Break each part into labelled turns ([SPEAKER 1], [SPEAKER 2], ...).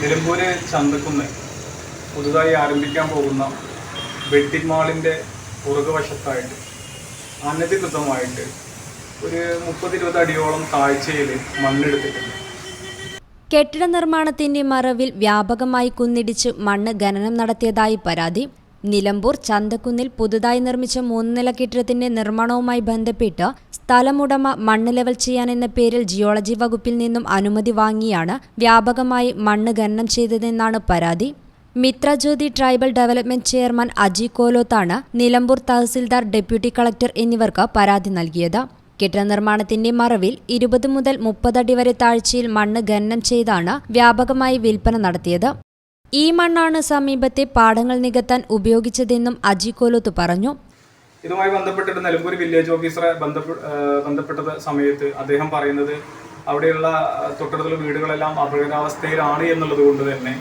[SPEAKER 1] നിലമ്പൂര് ചന്തക്കുന്ന് പുതുതായി ആരംഭിക്കാൻ പോകുന്ന വെഡിങ് മാളിന്റെ പുറകുവശത്തായിട്ട് അനധികൃതമായിട്ട് ഒരു മുപ്പത് ഇരുപത് അടിയോളം താഴ്ചയിൽ മണ്ണെടുത്തിട്ടുണ്ട്.
[SPEAKER 2] കെട്ടിട നിർമ്മാണത്തിന്റെ മറവിൽ വ്യാപകമായി കുന്നിടിച്ച് മണ്ണ് ഖനനം നടത്തിയതായി പരാതി. നിലമ്പൂർ ചന്തക്കുന്നിൽ പുതുതായി നിർമ്മിച്ച മൂന്നില കെട്ടിടത്തിന്റെ നിർമ്മാണവുമായി ബന്ധപ്പെട്ട് സ്ഥലമുടമ മണ്ണ് ലെവൽ ചെയ്യാൻ എന്ന പേരിൽ ജിയോളജി വകുപ്പിൽ നിന്നും അനുമതി വാങ്ങിയാണ് വ്യാപകമായി മണ്ണ് ഖനനം ചെയ്തതെന്നാണ് പരാതി. Mithrajyothi tribal development chairman Aji കോലോത്താണ് Nilambur tahsildar deputy collector എന്നിവർക്ക് പരാതി നൽകിയത്. കെട്ടിട നിർമ്മാണത്തിന്റെ മറവിൽ ഇരുപത് മുതൽ മുപ്പതടി വരെ താഴ്ചയിൽ മണ്ണ് ഖനനം ചെയ്താണ് വ്യാപകമായി വിൽപ്പന നടത്തിയത്. ഈ മണ്ണാണ് സമീപത്തെ പാടങ്ങൾ നികത്താൻ ഉപയോഗിച്ചതെന്നും അജി കോലോത്ത് പറഞ്ഞു.
[SPEAKER 1] ഇതുമായി ബന്ധപ്പെട്ടിട്ട് നിലമ്പൂർ വില്ലേജ് ഓഫീസറെ ബന്ധപ്പെട്ട സമയത്ത് അദ്ദേഹം പറയുന്നത് അവിടെയുള്ള തൊട്ടടുത്തുള്ള വീടുകളെല്ലാം അപകടാവസ്ഥയിലാണ് എന്നുള്ളത് കൊണ്ട് തന്നെ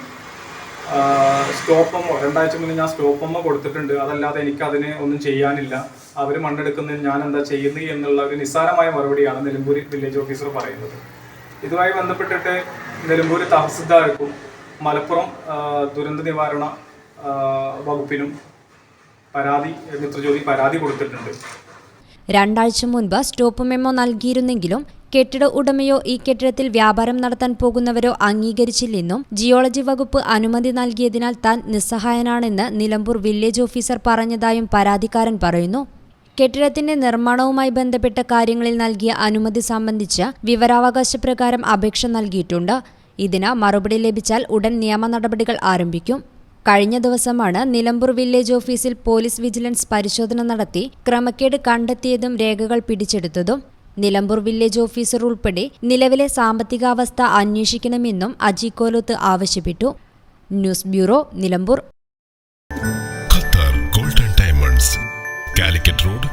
[SPEAKER 1] സ്റ്റോപ്പമ്മ രണ്ടാഴ്ച മുന്നേ ഞാൻ സ്റ്റോപ്പമ്മ കൊടുത്തിട്ടുണ്ട്. അതല്ലാതെ എനിക്ക് അതിന് ഒന്നും ചെയ്യാനില്ല. അവർ മണ്ണെടുക്കുന്നതിന് ഞാൻ എന്താ ചെയ്യുന്നത് എന്നുള്ള ഒരു നിസ്സാരമായ മറുപടിയാണ് നിലമ്പൂർ വില്ലേജ് ഓഫീസർ പറയുന്നത്. ഇതുമായി ബന്ധപ്പെട്ടിട്ട് നിലമ്പൂർ തഹസിൽദാർക്കും മലപ്പുറം ദുരന്ത നിവാരണ വകുപ്പിനും പരാതി മിത്രജ്യോതി പരാതി കൊടുത്തിട്ടുണ്ട്.
[SPEAKER 2] രണ്ടാഴ്ച മുൻപ് സ്റ്റോപ്പ് മെമ്മോ നൽകിയിരുന്നെങ്കിലും കെട്ടിട ഉടമയോ ഈ കെട്ടിടത്തിൽ വ്യാപാരം നടത്താൻ പോകുന്നവരോ അംഗീകരിച്ചില്ലെന്നും ജിയോളജി വകുപ്പ് അനുമതി നൽകിയതിനാൽ താൻ നിസ്സഹായനാണെന്ന് നിലമ്പൂർ വില്ലേജ് ഓഫീസർ പറഞ്ഞതായും പരാതിക്കാരൻ പറയുന്നു. കെട്ടിടത്തിന്റെ നിർമ്മാണവുമായി ബന്ധപ്പെട്ട കാര്യങ്ങളിൽ നൽകിയ അനുമതി സംബന്ധിച്ച് വിവരാവകാശ പ്രകാരം അപേക്ഷ നൽകിയിട്ടുണ്ട്. ഇതിന് മറുപടി ലഭിച്ചാൽ ഉടൻ നിയമ നടപടികൾ ആരംഭിക്കും. കഴിഞ്ഞ ദിവസമാണ് നിലമ്പൂർ വില്ലേജ് ഓഫീസിൽ പോലീസ് വിജിലൻസ് പരിശോധന നടത്തി ക്രമക്കേട് കണ്ടെത്തിയതും രേഖകൾ പിടിച്ചെടുത്തതും. നിലമ്പൂർ വില്ലേജ് ഓഫീസർ ഉൾപ്പെടെ നിലവിലെ സാമ്പത്തികാവസ്ഥ അന്വേഷിക്കണമെന്നും അജി കോലോത്ത് ആവശ്യപ്പെട്ടു. News bureau Nilambur.
[SPEAKER 3] Qatar golden diamonds Calicut road